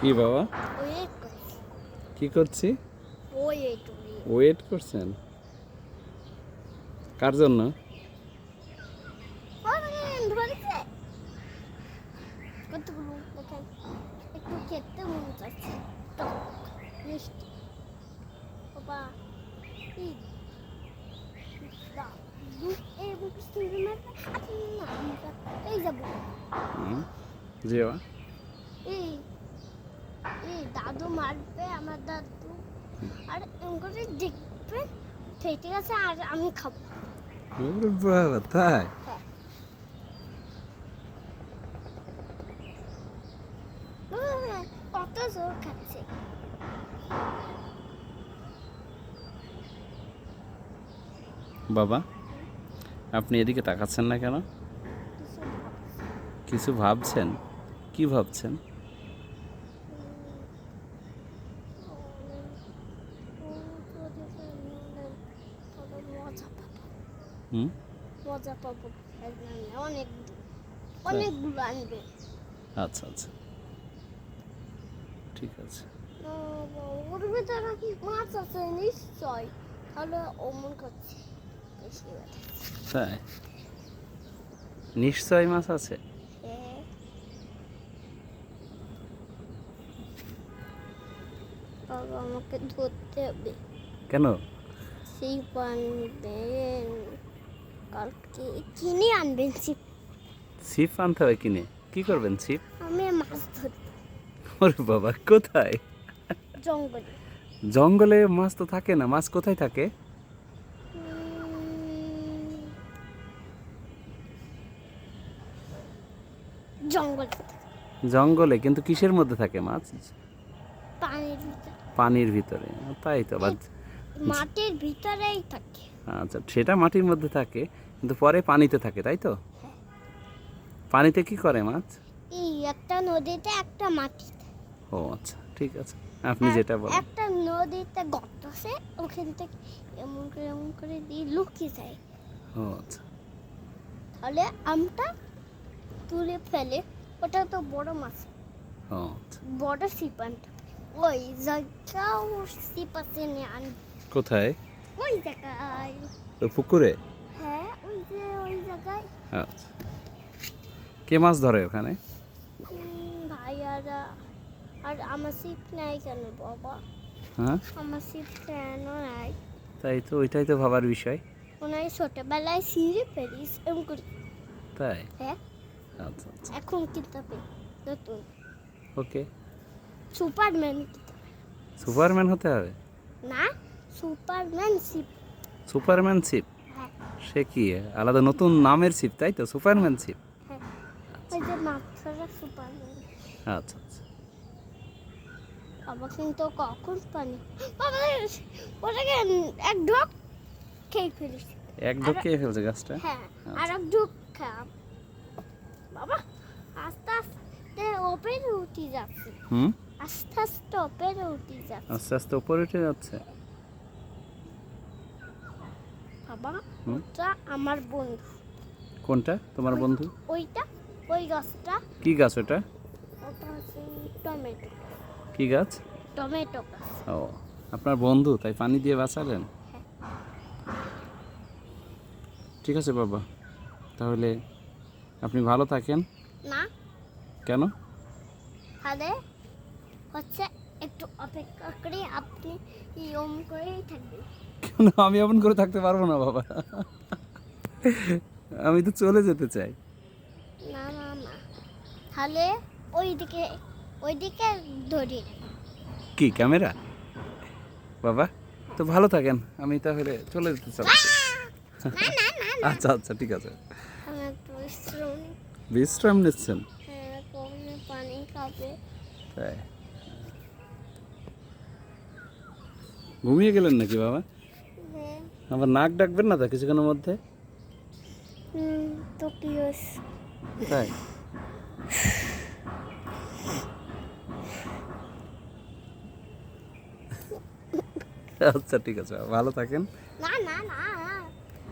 কি বাবা? কি করছি? ওয়েট করছেন? কার জন্য? একটু খেতে মন চাচ্ছে যাব হুম, জি বাবা এই দাদু মারবে আমার দাদু আর করে দেখবে ঠিক আছে আর আমি খাব বাবা তাই কত জোর খাচ্ছে বাবা আপনি এদিকে তাকাচ্ছেন না কেন? কিছু ভাবছেন? কি ভাবছেন? মজা হুম? মজা পাবো। অনেক অনেকগুলো আনবে। আচ্ছা আচ্ছা। ঠিক আছে। ওর ভিতরে মাছ আছে নিশ্চয়। তাহলে অমন করছে। তাই? নিশ্চয় মাছ আছে? হ্যাঁ। বাবা আমাকে ধরতে হবে। কেন? সেই আনবেন কালকে কিনে আনবেন ছিপ। ছিপ আনতে হবে কিনে? কি করবেন ছিপ? আমি মাছ ধরি ওরে বাবা কোথায়? জঙ্গলে। জঙ্গলে মাছ তো থাকে না মাছ কোথায় থাকে? জঙ্গলে। জঙ্গলে কিন্তু কিসের মধ্যে থাকে মাছ? পানির ভিতরে। পানির ভিতরে তাই তো মাটির ভিতরেই থাকে। আচ্ছা সেটা মাটির মধ্যে থাকে কিন্তু পরে পানিতে থাকে তাই তো? পানিতে কি করে মাছ? এই একটা নদীতে একটা মাটিতে। ও আচ্ছা ঠিক আছে। আপনি যেটা বলেন। একটা নদীতে গর্ত আছে ওখান থেকে এমন করে এমন করে দিয়ে লুকিয়ে যায়। ও আচ্ছা। তাহলে আমটা তুলে ফেলে ওটা তো বড় মাছ। ও আচ্ছা। বড় সিপানটা ওই জায়গাও সিপাতে নিয়ে আন কোথায়? ওই জায়গায়। ওই পুকুরে? হ্যাঁ ওই যে ওই জায়গায়। আচ্ছা। কে মাছ ধরে ওখানে? আমার সিপ নাই কেন বাবা হ্যাঁ আমার সিপ কেন নাই তাই তো ওইটাই তো ভাবার বিষয়। ওনার ছোটবেলায় সিঁড়ি ফেরিস এমন করে তাই? হ্যাঁ? আচ্ছা আচ্ছা। এখন কিনতে হবে নতুন। ওকে সুপারম্যান সুপারম্যান হতে হবে? না সুপারম্যান সিপ সুপারম্যান শিপ হ্যাঁ। সে কি আলাদা নতুন নামের শিপ তাই তো? সুপারম্যান শিপ হ্যাঁ। ওই যে মাছরা সুপারম্যান আচ্ছা আচ্ছা। বাবা কিন্তু কখন পানি? বাবা ওটাকে এক ঢোক খেয়ে ফেলিস এক ঢোক খেয়ে ফেলছে গাছটা? হ্যাঁ আর এক ঢোক খাম বাবা আস্তে আস্তে ওপরে উঠে যাচ্ছে। হুম? আস্তে আস্তে ওপরে উঠে যাচ্ছে। আস্তে আস্তে উপরে উঠে যাচ্ছে? বাবা ওটা আমার বন্ধু। কোনটা? তোমার বন্ধু? ওইটা ওই গাছটা। কি গাছ ওটা? ওটা হচ্ছে টমেটো। কি গাছ? টমেটো গাছ। ও আপনার বন্ধু তাই পানি দিয়ে বাঁচালেন? হ্যাঁ। ঠিক আছে বাবা তাহলে আপনি ভালো থাকেন। না। কেন? তাহলে হচ্ছে একটু অপেক্ষা করে আপনি ইয়ম করেই থাকবেন। কেন? আমি এমন করে থাকতে পারব না বাবা। আমি তো চলে যেতে চাই। না না না। তাহলে ওইদিকে ওইদিকে ধরি। কি ক্যামেরা? বাবা তো ভালো থাকেন আমি তাহলে চলে যেতে চাই। আচ্ছা আচ্ছা ঠিক আছে। বিশ্রাম নিচ্ছেন? হ্যাঁ তাই। ঘুমিয়ে গেলেন নাকি বাবা? হ্যাঁ। আবার নাক ডাকবেন না তো কিছুক্ষণের মধ্যে? তাই। আচ্ছা ঠিক আছে ভালো থাকেন। না না না